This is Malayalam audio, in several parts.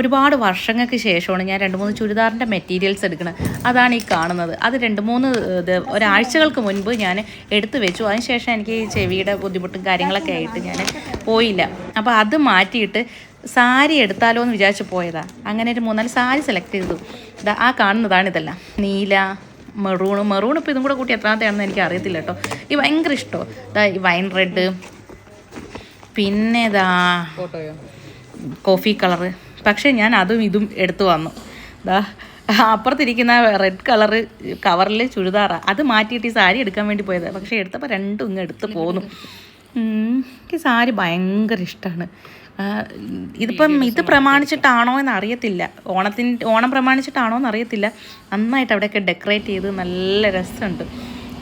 ഒരുപാട് വർഷങ്ങൾക്ക് ശേഷമാണ് ഞാൻ രണ്ട് മൂന്ന് ചുരിദാറിന്റെ മെറ്റീരിയൽസ് എടുക്കുന്നത് അതാണ് ഈ കാണുന്നത്. അത് രണ്ട് മൂന്ന് ഒരാഴ്ചകൾക്ക് മുൻപ് ഞാൻ എടുത്തു വെച്ചു. അതിനുശേഷം എനിക്ക് ഈ ചെവിയുടെ ബുദ്ധിമുട്ടും കാര്യങ്ങളൊക്കെ ആയിട്ട് ഞാൻ പോയില്ല. അപ്പോൾ അത് മാറ്റിയിട്ട് സാരി എടുത്താലോ എന്ന് വിചാരിച്ച് പോയതാ. അങ്ങനെ ഒരു മൂന്നാൽ സാരി സെലക്ട് ചെയ്തു. ആ കാണുന്നതാണ് ഇതെല്ലാം. നീല മെറൂൺ മെറൂൺ ഇപ്പോൾ ഇതും കൂടെ കൂട്ടി എത്രാമത്തെയാണെന്ന് എനിക്ക് അറിയത്തില്ല കേട്ടോ. ഈ ഭയങ്കര ഇഷ്ടമോ ഇതാ ഈ വൈൻ റെഡ്. പിന്നെ ഇതാ കോഫി കളറ്. പക്ഷേ ഞാൻ അതും ഇതും എടുത്തു വന്നു. ദാ അപ്പുറത്തിരിക്കുന്ന റെഡ് കളറ് കവറിൽ ചുരിദാറാണ് അത് മാറ്റിയിട്ട് ഈ സാരി എടുക്കാൻ വേണ്ടി പോയത്. പക്ഷേ എടുത്തപ്പോൾ രണ്ടും ഇങ്ങ് എടുത്ത് പോന്നു. എനിക്ക് സാരി ഭയങ്കര ഇഷ്ടമാണ് ഇതിപ്പം ഇത് പ്രമാണിച്ചിട്ടാണോ എന്ന് അറിയത്തില്ല ഓണത്തിന് ഓണം പ്രമാണിച്ചിട്ടാണോ എന്ന് അറിയത്തില്ല നന്നായിട്ട് അവിടെയൊക്കെ ഡെക്കറേറ്റ് ചെയ്ത് നല്ല രസമുണ്ട്.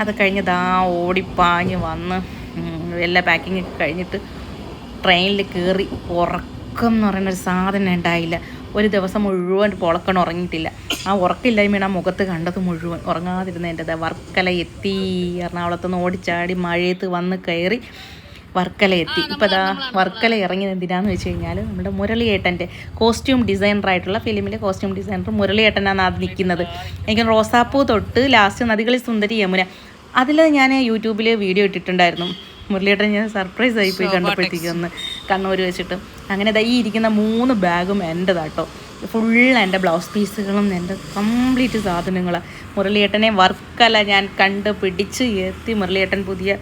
അത് കഴിഞ്ഞ് ദാ ഓടിപ്പാഞ്ഞ് വന്ന് എല്ലാ പാക്കിങ്ങൊക്കെ കഴിഞ്ഞിട്ട് ട്രെയിനിൽ കയറി ഉറക്കം എന്ന് പറയുന്ന ഒരു സാധനം ഉണ്ടായില്ല. ഒരു ദിവസം മുഴുവൻ പൊളക്കൺ ഉറങ്ങിയിട്ടില്ല. ആ ഉറക്കില്ലായ്മയാണ് ആ മുഖത്ത് കണ്ടത് മുഴുവൻ. ഉറങ്ങാതിരുന്നതിന്റെ വർക്കല എത്തി. എറണാകുളത്ത് നിന്ന് ഓടിച്ചാടി മഴയത്ത് വന്ന് കയറി വർക്കല എത്തി. ഇപ്പം അതാ വർക്കല ഇറങ്ങിയത് എന്തിനാന്ന് വെച്ച് കഴിഞ്ഞാൽ നമ്മുടെ മുരളിയേട്ടന്റെ കോസ്റ്റ്യൂം ഡിസൈനറായിട്ടുള്ള ഫിലിമിലെ കോസ്റ്റ്യൂം ഡിസൈനർ മുരളിയേട്ടനാണ് അത് നിൽക്കുന്നത്. എനിക്ക് റോസാപ്പൂ തൊട്ട് ലാസ്റ്റ് നദികളിൽ സുന്ദരി യമുന. അതിൽ ഞാൻ യൂട്യൂബിൽ വീഡിയോ ഇട്ടിട്ടുണ്ടായിരുന്നു. മുരളിയേട്ടൻ ഞാൻ സർപ്രൈസ് ആയിപ്പോയി കണ്ടപ്പോഴത്തേക്കൊന്ന് കണ്ണൂർ വെച്ചിട്ട്. അങ്ങനെ ദൈ ഇരിക്കുന്ന മൂന്ന് ബാഗും എന്റെതാട്ടോ. ഫുൾ എന്റെ ബ്ലൗസ് പീസുകളും എന്റെ കംപ്ലീറ്റ് സാധനങ്ങളാണ് മുരളിയേട്ടനെ വർക്കല്ല ഞാൻ കണ്ട് പിടിച്ച് എത്തി മുരളിയേട്ടൻ പുതിയ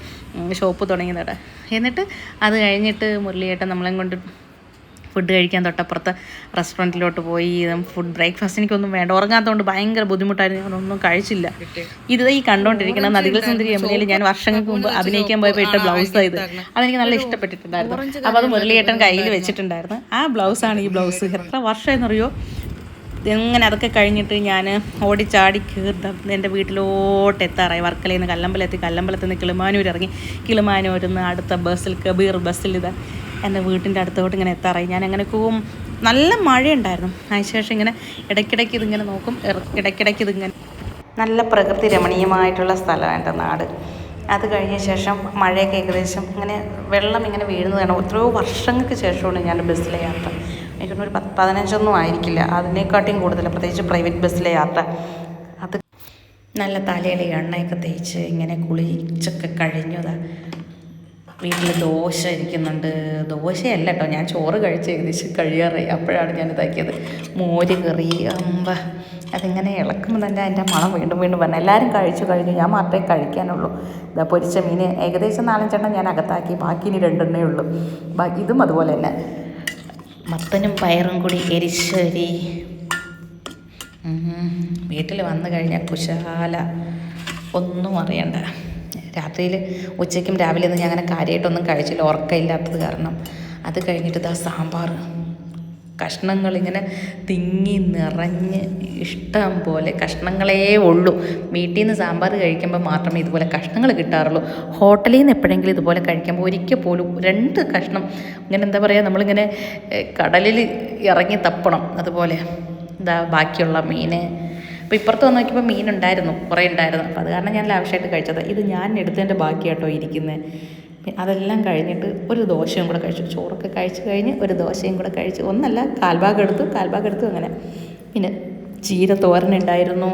ഷോപ്പ് തുടങ്ങിയതാണ് എന്നിട്ട് അത് കഴിഞ്ഞിട്ട് മുരളിയേട്ടൻ നമ്മളെ കൊണ്ട് ഫുഡ് കഴിക്കാൻ തൊട്ടപ്പുറത്ത് റെസ്റ്റോറന്റിലോട്ട് പോയി ഫുഡ് ബ്രേക്ക്ഫാസ്റ്റ് എനിക്കൊന്നും വേണ്ട. ഉറങ്ങാത്തതുകൊണ്ട് ഭയങ്കര ബുദ്ധിമുട്ടായിരുന്നു. ഞാനൊന്നും കഴിച്ചില്ല. ഇത് ഈ കണ്ടുകൊണ്ടിരിക്കുന്ന നദികൾ സുന്ദരി എമ്മയിൽ ഞാൻ വർഷങ്ങൾക്ക് മുമ്പ് അഭിനയിക്കാൻ പോയപ്പോൾ ഇട്ട ബ്ലൗസ് ഇത്. അതെനിക്ക് നല്ല ഇഷ്ടപ്പെട്ടിട്ടുണ്ടായിരുന്നു. അപ്പോൾ അത് മുരളിയേട്ടൻ കയ്യിൽ വെച്ചിട്ടുണ്ടായിരുന്നു. ആ ബ്ലൗസാണ് ഈ ബ്ലൗസ് എത്ര വർഷം വർഷമെന്നറിയോ എങ്ങനെ അതൊക്കെ കഴിഞ്ഞിട്ട് ഞാൻ ഓടിച്ചാടി കീർത്ത എന്റെ വീട്ടിലോട്ട് എത്താറായി. വർക്കലയിൽ നിന്ന് കല്ലമ്പലത്തി കല്ലമ്പലത്തിൽ നിന്ന് കിളിമാനൂർ ഇറങ്ങി കിളിമാനൂരിൽ നിന്ന് അടുത്ത ബസ്സിൽ കബീർ ബസ്സിൽ ഇതാ എന്റെ വീട്ടിന്റെ അടുത്തോട്ട് ഇങ്ങനെ എത്താറായി. ഞാൻ അങ്ങനെ പോവും നല്ല മഴയുണ്ടായിരുന്നു. അതിനുശേഷം ഇങ്ങനെ ഇടയ്ക്കിടയ്ക്ക് ഇതിങ്ങനെ നോക്കും. ഇടയ്ക്കിടയ്ക്ക് ഇതിങ്ങനെ നല്ല പ്രകൃതി രമണീയമായിട്ടുള്ള സ്ഥലമാണ് എന്റെ നാട്. അത് കഴിഞ്ഞ ശേഷം മഴയൊക്കെ ഏകദേശം ഇങ്ങനെ വെള്ളം ഇങ്ങനെ വീഴുന്നതാണ് എത്രയോ വർഷങ്ങൾക്ക് ശേഷമാണ് ഞാൻ ബസ്സിലെ യാത്ര. എനിക്കൊന്നും ഒരു പത്ത് പതിനഞ്ചൊന്നും ആയിരിക്കില്ല. അതിനെക്കാട്ടിയും കൂടുതൽ പ്രത്യേകിച്ച് പ്രൈവറ്റ് ബസ്സിലെ യാത്ര. അത് നല്ല തലയിൽ എണ്ണയൊക്കെ തേച്ച് ഇങ്ങനെ കുളിച്ചൊക്കെ കഴിഞ്ഞതാ വീട്ടിൽ ദോശ ഇരിക്കുന്നുണ്ട്. ദോശയല്ല കേട്ടോ ഞാൻ ചോറ് കഴിച്ച് ഏകദേശം കഴിയാറായി. അപ്പോഴാണ് ഞാൻ ഇതാക്കിയത്. മോര് കറി. അമ്പ അതിങ്ങനെ ഇളക്കുമ്പോൾ തന്നെ അതിന്റെ മണം വീണ്ടും വീണ്ടും വരണം എല്ലാവരും കഴിച്ചു കഴിഞ്ഞു. ഞാൻ മാത്രമേ കഴിക്കാനുള്ളൂ. ഇതാ പൊരിച്ച മീൻ ഏകദേശം നാലഞ്ചെണ്ണം ഞാൻ അകത്താക്കി. ബാക്കി ഇനി രണ്ടെണ്ണേ ഉള്ളൂ. ഇതും അതുപോലെ തന്നെ. മത്തനും പയറും കൂടി എരിശ്ശേരി വീട്ടിൽ വന്നു കഴിഞ്ഞാൽ കുശാല. ഒന്നും അറിയണ്ട. രാത്രിയിൽ ഉച്ചയ്ക്കും രാവിലെ ഒന്നും ഞാൻ അങ്ങനെ കാര്യമായിട്ടൊന്നും കഴിച്ചില്ല ഉറക്കമില്ലാത്തത് കാരണം. അത് കഴിഞ്ഞിട്ട് ഇതാ സാമ്പാർ. കഷ്ണങ്ങളിങ്ങനെ തിങ്ങി നിറഞ്ഞ് ഇഷ്ടം പോലെ കഷ്ണങ്ങളേ ഉള്ളൂ. വീട്ടിൽ നിന്ന് സാമ്പാർ കഴിക്കുമ്പോൾ മാത്രമേ ഇതുപോലെ കഷ്ണങ്ങൾ കിട്ടാറുള്ളൂ. ഹോട്ടലിൽ നിന്ന് എപ്പോഴെങ്കിലും ഇതുപോലെ കഴിക്കുമ്പോൾ ഒരിക്കൽ പോലും രണ്ട് കഷ്ണം ഇങ്ങനെ എന്താ പറയുക നമ്മളിങ്ങനെ കടലിൽ ഇറങ്ങി തപ്പണം. അതുപോലെ എന്താ ബാക്കിയുള്ള മീൻ അപ്പോൾ ഇപ്പുറത്ത് വന്ന് നോക്കിയപ്പോൾ മീനുണ്ടായിരുന്നു കുറേ ഉണ്ടായിരുന്നു. അപ്പോൾ അത് കാരണം ഞാൻ ലാവശ്യമായിട്ട് കഴിച്ചത്. ഇത് ഞാൻ എടുത്തതിന്റെ ബാക്കിയാട്ടോ ഇരിക്കുന്നത് അതെല്ലാം കഴിഞ്ഞിട്ട് ഒരു ദോശയും കൂടെ കഴിച്ചു. ചോറൊക്കെ കഴിച്ച് കഴിഞ്ഞ് ഒരു ദോശയും കൂടെ കഴിച്ചു ഒന്നല്ല കാൽഭാഗം എടുത്തു കാൽഭാഗം എടുത്തു അങ്ങനെ. പിന്നെ ചീര തോരനുണ്ടായിരുന്നു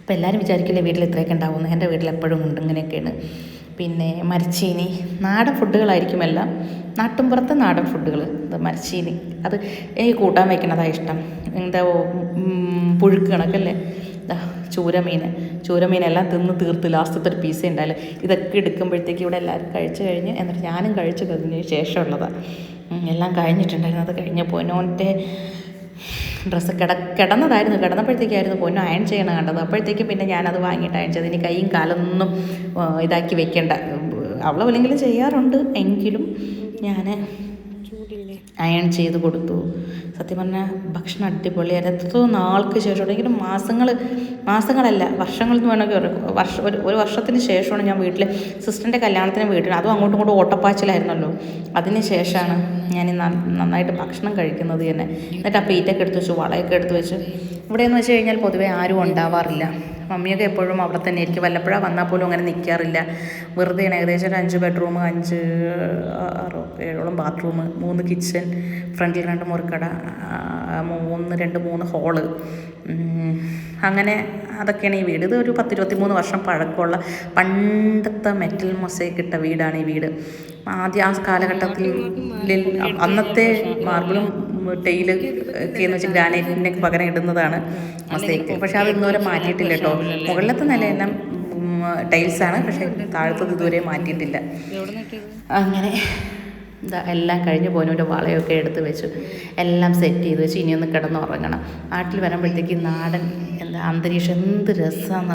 അപ്പോൾ എല്ലാവരും വിചാരിക്കില്ലേ വീട്ടിൽ ഇത്രയൊക്കെ ഉണ്ടാവുമെന്ന് എന്റെ വീട്ടിൽ എപ്പോഴും ഉണ്ട് ഇങ്ങനെയൊക്കെയാണ്. പിന്നെ മരച്ചീനി. നാടൻ ഫുഡുകളായിരിക്കും എല്ലാം. നാട്ടുമ്പുറത്തെ നാടൻ ഫുഡുകൾ ഇത് മരച്ചീനി. അത് എനിക്ക് കൂട്ടാൻ വയ്ക്കണതാണ് ഇഷ്ടം. എന്താ പുഴുക്ക് കണക്കല്ലേ? ചൂരമീൻ. എല്ലാം തിന്ന് തീർത്ത് ലാസ്റ്റത്തെ ഒരു പീസേ ഉണ്ടായില്ല ഇതൊക്കെ എടുക്കുമ്പോഴത്തേക്ക് ഇവിടെ എല്ലാവരും കഴിച്ചു കഴിഞ്ഞ് എന്നിട്ട് ഞാനും കഴിച്ചു കഴിഞ്ഞ ശേഷമുള്ളതാണ് എല്ലാം കഴിഞ്ഞിട്ടുണ്ടായിരുന്നു. അത് കഴിഞ്ഞ പൊന്നോന്റെ ഡ്രസ്സ് കിട കിടന്നതായിരുന്നു. കിടന്നപ്പോഴത്തേക്കായിരുന്നു പൊന്നു അയൺ ചെയ്യണം കണ്ടത്. അപ്പോഴത്തേക്കും പിന്നെ ഞാനത് വാങ്ങിയിട്ട് അയൺ ചെയ്ത്. ഇനി കൈയും കാലൊന്നും ഇതാക്കി വെക്കേണ്ട. അവളെ വല്ലെങ്കിലും ചെയ്യാറുണ്ട്. എങ്കിലും ഞാൻ അയൺ ചെയ്ത് കൊടുത്തു. സത്യം പറഞ്ഞാൽ ഭക്ഷണം അടിപൊളിയായിരുന്നു എത്രയോ നാൾക്ക് ശേഷം ഉണ്ടെങ്കിലും മാസങ്ങൾ മാസങ്ങളല്ല വർഷങ്ങൾ എന്ന് വേണമെങ്കിൽ. വർഷം ഒരു ഒരു വർഷത്തിന് ശേഷമാണ് ഞാൻ വീട്ടിൽ സിസ്റ്ററിന്റെ കല്യാണത്തിന് വീട്ടിൽ അതും അങ്ങോട്ടും ഇങ്ങോട്ടും ഓട്ടപ്പാച്ചിലായിരുന്നല്ലോ. അതിന് ശേഷമാണ് ഞാൻ നന്നായിട്ട് ഭക്ഷണം കഴിക്കുന്നത് തന്നെ. എന്നിട്ട് ആ പീറ്റൊക്കെ എടുത്ത് വെച്ചു വളയൊക്കെ എടുത്ത് വെച്ച്. ഇവിടെ എന്ന് വെച്ച് കഴിഞ്ഞാൽ പൊതുവേ ആരും ഉണ്ടാവാറില്ല. മമ്മിയൊക്കെ എപ്പോഴും അവിടെ തന്നെ ആയിരിക്കും വല്ലപ്പോഴാണ് വന്നാൽ പോലും അങ്ങനെ നിൽക്കാറില്ല. വെറുതെയാണ് ഏകദേശം ഒരു അഞ്ച് ബെഡ്റൂം അഞ്ച് ആറോ ഏഴോളം ബാത്റൂം മൂന്ന് കിച്ചൺ ഫ്രണ്ടിൽ രണ്ട് മുറിക്കട മൂന്ന് രണ്ട് മൂന്ന് ഹോൾ അങ്ങനെ അതൊക്കെയാണ് ഈ വീട്. ഇത് ഒരു പത്തിരുപത്തി മൂന്ന് വർഷം പഴക്കമുള്ള പണ്ടത്തെ മെറ്റൽ മൊസൈക്ക് ഇട്ട വീടാണ് ഈ വീട്. ആദ്യ ആ കാലഘട്ടത്തിൽ അന്നത്തെ മാർബിളും ടൈൽ ഒക്കെ എന്ന് വെച്ചാൽ ഗ്രാനൈറ്റിന് പകരം ഇടുന്നതാണ് മസ്തേക്ക് പക്ഷെ അത് ഇന്നുവരെ മാറ്റിയിട്ടില്ല കേട്ടോ. മുകളിലത്തെ നിലയെല്ലാം ടൈൽസാണ് പക്ഷെ താഴത്തത് ഇതുവരെ മാറ്റിയിട്ടില്ല. അങ്ങനെ ഇതാ എല്ലാം കഴിഞ്ഞ് പോനൂന്റെ വളയൊക്കെ എടുത്ത് വെച്ചു എല്ലാം സെറ്റ് ചെയ്ത് വെച്ച് ഇനിയൊന്ന് കിടന്നുറങ്ങണം. നാട്ടിൽ വരുമ്പോഴത്തേക്ക് നാടൻ എന്താ അന്തരീക്ഷം എന്ത് രസമാണ്